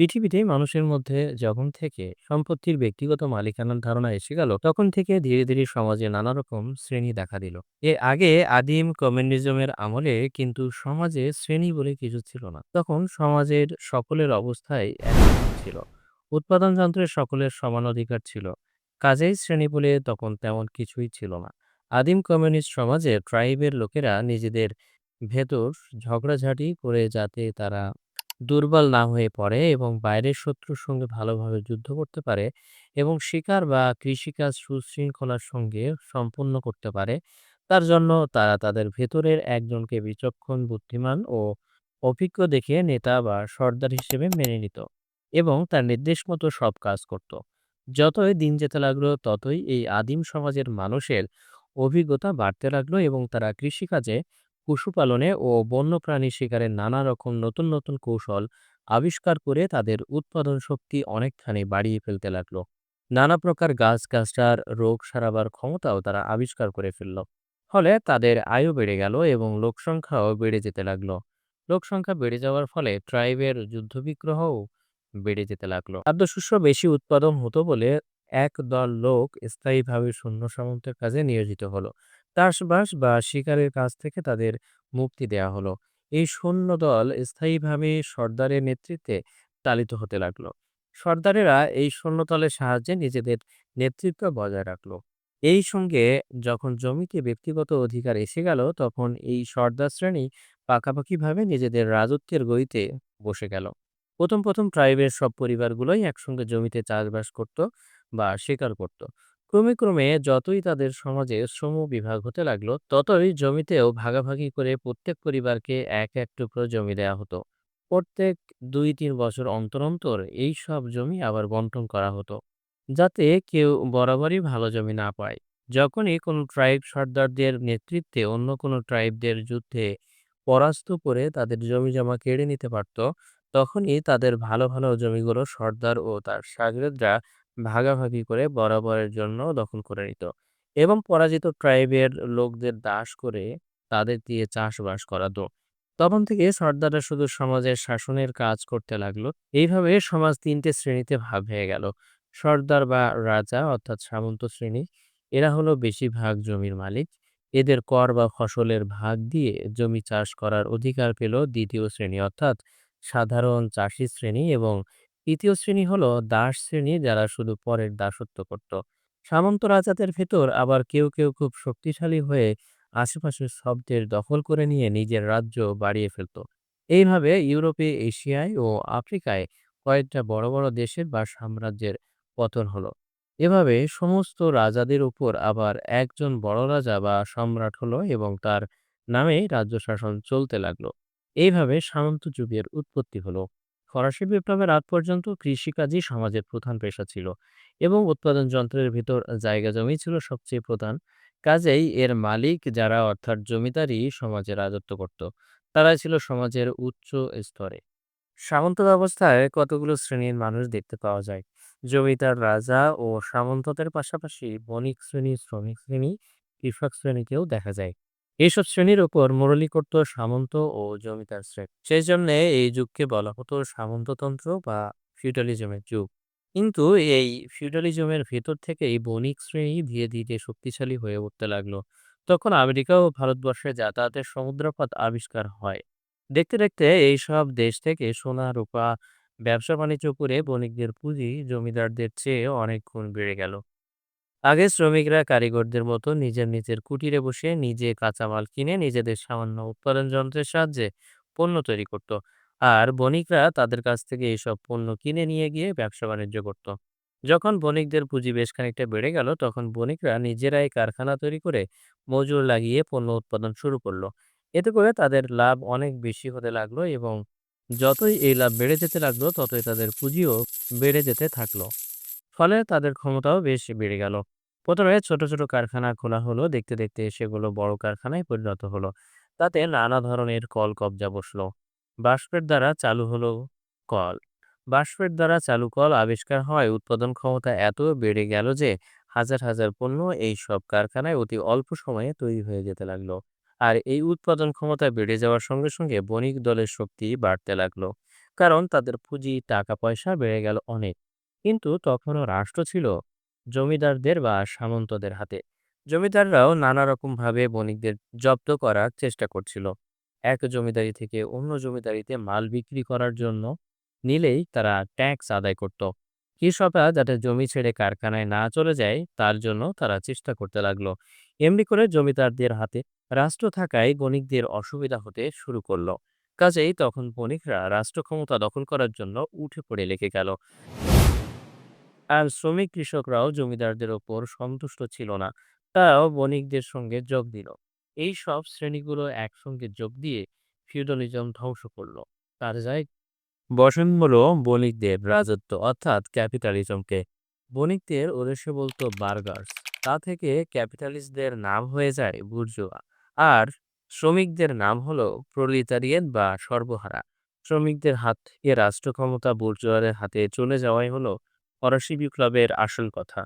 পৃথিবীতে মানুষের মধ্যে যখন থেকে সম্পত্তির ব্যক্তিগত মালিকানার ধারণা এসে গেল, তখন থেকে ধীরে ধীরে সমাজে নানা রকম শ্রেণি দেখা দিল। এর আগে আদিম কমিউনিজমের আমলে কিন্তু সমাজে শ্রেণি বলে কিছু ছিল না। তখন সমাজের সকলের অবস্থায় এক ছিল। উৎপাদন যন্ত্রে সকলের সমান অধিকার ছিল। কাজেই শ্রেণি বলে তখন তেমন কিছুই ছিল না। আদিম কমিউনিস্ট সমাজে ট্রাইবের লোকেরা নিজেদের ভেতর ঝগড়াঝাটি করে যাতে তারা দুর্বল না হয়ে পড়ে এবং বাইরের শত্রুর সঙ্গে ভালোভাবে যুদ্ধ করতে পারে এবং শিকার বা কৃষিকাজ সুশৃঙ্খলার সঙ্গে সম্পন্ন করতে পারে। তার জন্য তারা তাদের ভেতরের একজনকে বিচক্ষণ, বুদ্ধিমান ও অভিজ্ঞ দেখে নেতা বা সর্দার হিসেবে মেনে নিত এবং তার নির্দেশ মতো সব কাজ করত। যতই দিন যেতে লাগল, ততই এই আদিম সমাজের মানুষের অভিজ্ঞতা বাড়তে লাগল এবং তারা কৃষিকাজে পশুপালনে ও বন্যপ্রাণী শিকারের নানা রকম নতুন নতুন কৌশল আবিষ্কার করে তাদের উৎপাদন শক্তি অনেকখানি বাড়িয়ে ফেলতে লাগল। নানা প্রকার গাছ-গাছড়ার রোগ সারাবার ক্ষমতাও তারা আবিষ্কার করে ফেলল। ফলে তাদের আয়ু বেড়ে গেল এবং লোকসংখ্যাও বেড়ে যেতে লাগল। লোকসংখ্যা বেড়ে যাওয়ার ফলে ট্রাইবের যুদ্ধবিগ্রহও বেড়ে যেতে লাগল। খাদ্যশস্য বেশি উৎপাদন হতো বলে এক দল লোক স্থায়ীভাবে সৈন্য সামন্তের কাজে নিয়োজিত হলো। চাষবাস বা শিকারের কাজ থেকে তাদের মুক্তি দেয়া হলো। এই সৈন্যদল স্থায়ীভাবে সর্দারের নেতৃত্বে চালিত হতে লাগল। সর্দারেরা এই সৈন্যদলের সাহায্যে নিজেদের নেতৃত্ব বজায় রাখল। এই সঙ্গে যখন জমিতে ব্যক্তিগত অধিকার এসে গেল, তখন এই সর্দার শ্রেণি পাকাপাকিভাবে নিজেদের রাজত্বের গদিতে বসে গেল। প্রথম প্রথম ট্রাইবের সব পরিবারগুলোই একসঙ্গে জমিতে চাষবাস করত বা শিকার করত। ক্রমে ক্রমে যতই তাদের সমাজে শ্রম বিভাগ হতে লাগল, ততই জমিতেও ভাগাভাগি করে প্রত্যেক পরিবারকে এক এক টুকরো জমি দেয়া হতো। প্রত্যেক দুই তিন বছর অন্তর অন্তর এই সব জমি আবার বন্টন করা হতো, যাতে কেউ বরাবরই ভালো জমি না পায়। যখনই কোনো ট্রাইব সর্দারদের নেতৃত্বে অন্য কোনো ট্রাইবদের যুদ্ধে পরাস্ত করে তাদের জমি জমা কেড়ে নিতে পারত, তখনই তাদের ভালো ভালো জমিগুলো সর্দার ও তার শাগরেদরা ভাগাভাগি করে বরাবরের জন্য দখল করে নিত এবং পরাজিত ট্রাইবের লোকদের দাস করে তাদের দিয়ে চাষবাস করাতো তখন থেকে সর্দাররা শুধু সমাজের শাসনের কাজ করতে লাগল। এইভাবে সমাজ তিনটে শ্রেণীতে ভাগ হয়ে গেল। সর্দার বা রাজা অর্থাৎ সামন্ত শ্রেণি, এরা হলো বেশিরভাগ জমির মালিক। এদের কর বা ফসলের ভাগ দিয়ে জমি চাষ করার অধিকার পেল দ্বিতীয় শ্রেণি অর্থাৎ সাধারণ চাষি শ্রেণি এবং তৃতীয় শ্রেণি হলো দাস শ্রেণি, যারা শুধু পরের দাসত্ব করত। সামন্ত রাজাদের ভেতর আবার কেউ কেউ খুব শক্তিশালী হয়ে আশেপাশের শব্দের দখল করে নিয়ে নিজের রাজ্য বাড়িয়ে ফেলত। এইভাবে ইউরোপে, এশিয়ায় ও আফ্রিকায় কয়েকটা বড় বড় দেশের বা সাম্রাজ্যের পতন হলো। এভাবে সমস্ত রাজাদের উপর আবার একজন বড় রাজা বা সম্রাট হলো এবং তার নামে রাজ্য শাসন চলতে লাগল। এইভাবে সামন্ত যুগের উৎপত্তি হলো। ফরাসি বিপ্লবের আগ পর্যন্ত কৃষিকাজই সমাজের প্রধান পেশা ছিল এবং উৎপাদন যন্ত্রের ভিতর জায়গা জমি ছিল সবচেয়ে প্রধান। কাজেই এর মালিক যারা অর্থাৎ জমিদারই সমাজে রাজত্ব করত, তারাই ছিল সমাজের উচ্চ স্তরে। সামন্ত ব্যবস্থায় কতগুলো শ্রেণির মানুষ দেখতে পাওয়া যায়? জমিদার, রাজা ও সামন্তদের পাশাপাশি বণিক শ্রেণি, শ্রমিক শ্রেণি, কৃষক শ্রেণীকেও দেখা যায়। এইসব শ্রেণির ওপর মোড়লি করত সামন্ত ও জমিদার শ্রেণি সেই জন্যে এই যুগকে বলা হতো সামন্ততন্ত্র বা ফিউডালিজমের যুগ। কিন্তু এই ফিউডালিজমের ভেতর থেকে এই বণিক শ্রেণি ধীরে ধীরে শক্তিশালী হয়ে উঠতে লাগল। তখন আমেরিকা ও ভারতবর্ষে যাতায়াতের সমুদ্রপথ আবিষ্কার হয়। দেখতে দেখতে এই সব দেশ থেকে সোনা, রূপা ব্যবসা বাণিজ্য করে বণিকদের পুঁজি জমিদারদের চেয়ে অনেক গুণ বেড়ে গেল। আগে শ্রমিকরা কারিগরদের মতো নিজের নিজের কুটিরে বসে নিজে কাঁচামাল কিনে নিজেদের সামান্য উৎপাদন যন্ত্রের সাহায্যে পণ্য তৈরি করত। আর বণিকরা তাদের কাছ থেকে এইসব পণ্য কিনে নিয়ে গিয়ে ব্যবসা বাণিজ্য করত। যখন বণিকদের পুঁজি বেশ খানিকটা বেড়ে গেল, তখন বণিকরা নিজেরাই কারখানা তৈরি করে মজুর লাগিয়ে পণ্য উৎপাদন শুরু করল। এতে করে তাদের লাভ অনেক বেশি হতে লাগল এবং যতই এই লাভ বেড়ে যেতে লাগল, ততই তাদের পুঁজিও বেড়ে যেতে থাকল। ফলে তাদের ক্ষমতাও বেশ বেড়ে গেল। প্রথমে ছোট ছোট কারখানা খোলা হলো, দেখতে দেখতে সেগুলো বড় কারখানায় পরিণত হলো। তাতে নানা ধরনের কল কবজা বসল। বাষ্পের দ্বারা চালু হলো কল। বাষ্পের দ্বারা চালু কল আবিষ্কার হওয়ায় উৎপাদন ক্ষমতা এত বেড়ে গেল যে, হাজার হাজার পণ্য এই সব কারখানায় অতি অল্প সময়ে তৈরি হয়ে যেতে লাগল। আর এই উৎপাদন ক্ষমতা বেড়ে যাওয়ার সঙ্গে সঙ্গে বণিক দলের শক্তি বাড়তে লাগল। কারণ তাদের পুঁজি টাকা পয়সা বেড়ে গেল অনেক। কিন্তু তখনও রাষ্ট্র ছিল জমিদারদের বা সামন্তদের হাতে। জমিদাররাও নানা রকম ভাবে বণিকদের জব্দ করার চেষ্টা করছিল। এক জমিদারি থেকে অন্য জমিদারিতে মাল বিক্রি করার জন্য নিলেই তারা ট্যাক্স আদায় করত। কৃষকরা যাতে জমি ছেড়ে কারখানায় না চলে যায়, তার জন্য তারা চেষ্টা করতে লাগল। এমনি করে জমিদারদের হাতে রাষ্ট্র থাকায় বণিকদের অসুবিধা হতে শুরু করল। কাজেই তখন বণিকরা রাষ্ট্র ক্ষমতা দখল করার জন্য উঠে পড়ে লেগে গেল। আর শ্রমিক কৃষকরাও জমিদারদের ওপর সন্তুষ্ট ছিল না। তারাও বণিকদের সঙ্গে যোগ দিল। এই সব শ্রেণীগুলো একসঙ্গে যোগ দিয়ে ফিউডালিজম ধ্বংস করল। তার যায় বসন হলো বণিকদের রাজত্ব অর্থাৎ ক্যাপিটালিজমকে। বণিকদের ওদেশে বলতো বার্গার্স। তা থেকে ক্যাপিটালিস্টদের নাম হয়ে যায় বুর্জোয়া। আর শ্রমিকদের নাম হলো প্রলিতারিয়েট বা সর্বহারা। শ্রমিকদের হাত থেকে রাষ্ট্র ক্ষমতা বুর্জোয়াদের হাতে চলে যাওয়াই হলো ফরাসি বিপ্লবের আসল কথা।